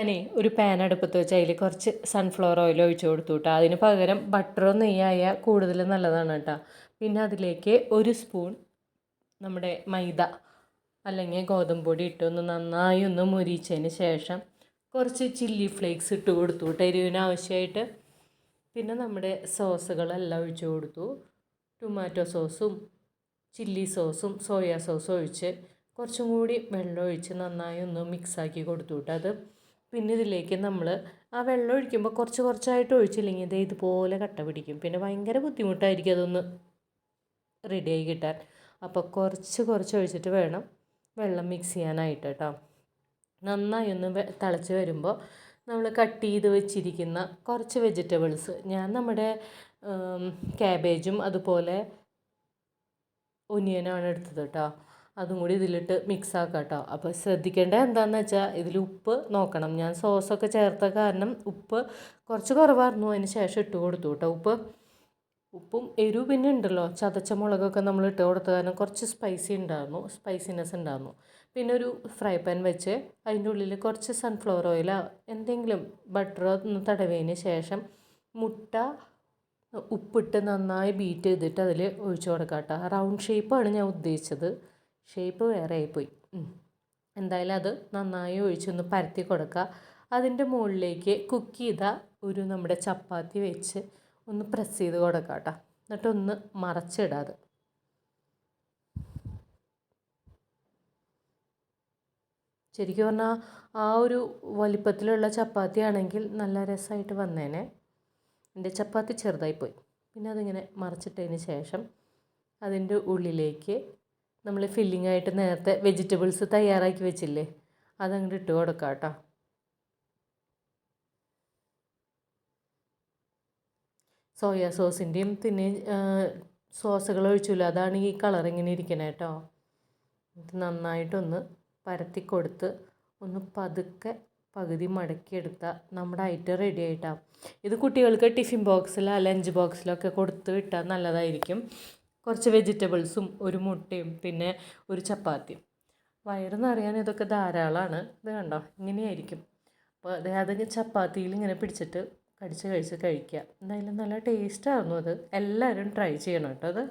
ഞാനേ ഒരു പാൻ അടുപ്പത്ത് വെച്ച് അതിൽ കുറച്ച് സൺഫ്ലവർ ഓയിൽ ഒഴിച്ചു കൊടുത്തു കേട്ടോ അതിന് പകരം ബട്ടറോ നെയ്യായ കൂടുതൽ നല്ലതാണ് കേട്ടോ പിന്നെ അതിലേക്ക് ഒരു സ്പൂൺ നമ്മുടെ മൈദ അല്ലെങ്കിൽ ഗോതമ്പ് പൊടി ഇട്ട് ഒന്ന് നന്നായി ഒന്ന് മുരിച്ചതിന് ശേഷം കുറച്ച് ചില്ലി ഫ്ലേക്സ് ഇട്ട് കൊടുത്തു കേട്ടോ എരിവിന് ആവശ്യമായിട്ട് പിന്നെ നമ്മുടെ സോസുകളെല്ലാം ഒഴിച്ചു കൊടുത്തു. ടൊമാറ്റോ സോസും ചില്ലി സോസും സോയാ സോസും ഒഴിച്ച് കുറച്ചും കൂടി വെള്ളം ഒഴിച്ച് നന്നായി ഒന്ന് മിക്സാക്കി കൊടുത്തു കേട്ടോ അത് പിന്നെ ഇതിലേക്ക് നമ്മൾ ആ വെള്ളം ഒഴിക്കുമ്പോൾ കുറച്ച് കുറച്ചായിട്ട് ഒഴിച്ചില്ലെങ്കിൽ ഇത് ഇതുപോലെ കട്ട പിടിക്കും. പിന്നെ ഭയങ്കര ബുദ്ധിമുട്ടായിരിക്കും അതൊന്ന് റെഡിയായി കിട്ടാൻ. അപ്പോൾ കുറച്ച് കുറച്ച് ഒഴിച്ചിട്ട് വേണം വെള്ളം മിക്സ് ചെയ്യാനായിട്ട് കേട്ടോ നന്നായി ഒന്ന് തിളച്ച് വരുമ്പോൾ നമ്മൾ കട്ട് ചെയ്ത് വെച്ചിരിക്കുന്ന കുറച്ച് വെജിറ്റബിൾസ് ഞാൻ നമ്മുടെ ക്യാബേജും അതുപോലെ ഒനിയനാണ് എടുത്തത് കേട്ടോ അതും കൂടി ഇതിലിട്ട് മിക്സ് ആക്കാം കേട്ടോ അപ്പോൾ ശ്രദ്ധിക്കേണ്ടത് എന്താണെന്ന് വെച്ചാൽ ഇതിൽ ഉപ്പ് നോക്കണം. ഞാൻ സോസൊക്കെ ചേർത്ത കാരണം ഉപ്പ് കുറച്ച് കുറവായിരുന്നു. അതിന് ശേഷം ഇട്ട് കൊടുത്തു കേട്ടോ ഉപ്പ്. ഉപ്പും എരിവ് പിന്നെ ഉണ്ടല്ലോ. ചതച്ച മുളകൊക്കെ നമ്മൾ ഇട്ട് കൊടുത്ത കാരണം കുറച്ച് സ്പൈസി ഉണ്ടായിരുന്നു. സ്പൈസിനെസ് ഉണ്ടായിരുന്നു. പിന്നെ ഒരു ഫ്രൈ പാൻ വെച്ച് അതിന്റെ ഉള്ളിൽ കുറച്ച് സൺഫ്ലവർ ഓയിലോ എന്തെങ്കിലും ബട്ടറോ ഒന്ന് തടവിയതിന് ശേഷം മുട്ട ഉപ്പിട്ട് നന്നായി ബീറ്റ് ചെയ്തിട്ട് അതിൽ ഒഴിച്ചു കൊടുക്കാം കേട്ടോ റൗണ്ട് ഷേപ്പാണ് ഞാൻ ഉദ്ദേശിച്ചത്. ഷേപ്പ് വേറെ ആയിപ്പോയി. എന്തായാലും അത് നന്നായി ഒഴിച്ചൊന്ന് പരത്തി കൊടുക്കുക. അതിന്റെ മുകളിലേക്ക് കുക്ക് ചെയ്ത ഒരു നമ്മുടെ ചപ്പാത്തി വെച്ച് ഒന്ന് പ്രസ് ചെയ്ത് കൊടുക്കുക കേട്ടോ. എന്നിട്ടൊന്ന് മറച്ചിടാതെ ശരിക്കും പറഞ്ഞാൽ ആ ഒരു വലിപ്പത്തിലുള്ള ചപ്പാത്തി ആണെങ്കിൽ നല്ല രസമായിട്ട് വന്നേനെ. എന്റെ ചപ്പാത്തി ചെറുതായിപ്പോയി. പിന്നെ അതിങ്ങനെ മറച്ചിട്ടതിന് ശേഷം അതിന്റെ ഉള്ളിലേക്ക് നമ്മൾ ഫില്ലിംഗ് ആയിട്ട് നേരത്തെ വെജിറ്റബിൾസ് തയ്യാറാക്കി വെച്ചില്ലേ? അതങ്ങോട്ട് ഇട്ട് കൊടുക്കാം കേട്ടോ സോയാ സോസിന്റെയും പിന്നെ സോസുകൾ ഒഴിച്ചില്ല അതാണ് ഈ കളർ ഇങ്ങനെ ഇരിക്കണേ കേട്ടോ നന്നായിട്ടൊന്ന് പരത്തി കൊടുത്ത് ഒന്ന് പതുക്കെ പകുതി മടക്കിയെടുത്താൽ നമ്മുടെ ഐറ്റം റെഡി ആയിട്ടാണ് ഇത് കുട്ടികൾക്ക് ടിഫിൻ ബോക്സിലോ ലഞ്ച് ബോക്സിലോ ഒക്കെ കൊടുത്ത് വിട്ടാൽ നല്ലതായിരിക്കും. കുറച്ച് വെജിറ്റബിൾസും ഒരു മുട്ടയും പിന്നെ ഒരു ചപ്പാത്തിയും. വയറ് നിറയാൻ ഇതൊക്കെ ധാരാളമാണ് ഇത് കണ്ടോ? ഇങ്ങനെയായിരിക്കും. അപ്പോൾ അതായത് ചപ്പാത്തിയിൽ ഇങ്ങനെ പിടിച്ചിട്ട് കടിച്ച് കഴിച്ച് കഴിക്കുക. എന്തായാലും നല്ല ടേസ്റ്റായിരുന്നു അത്. എല്ലാവരും ട്രൈ ചെയ്യണം കേട്ടോ അത്.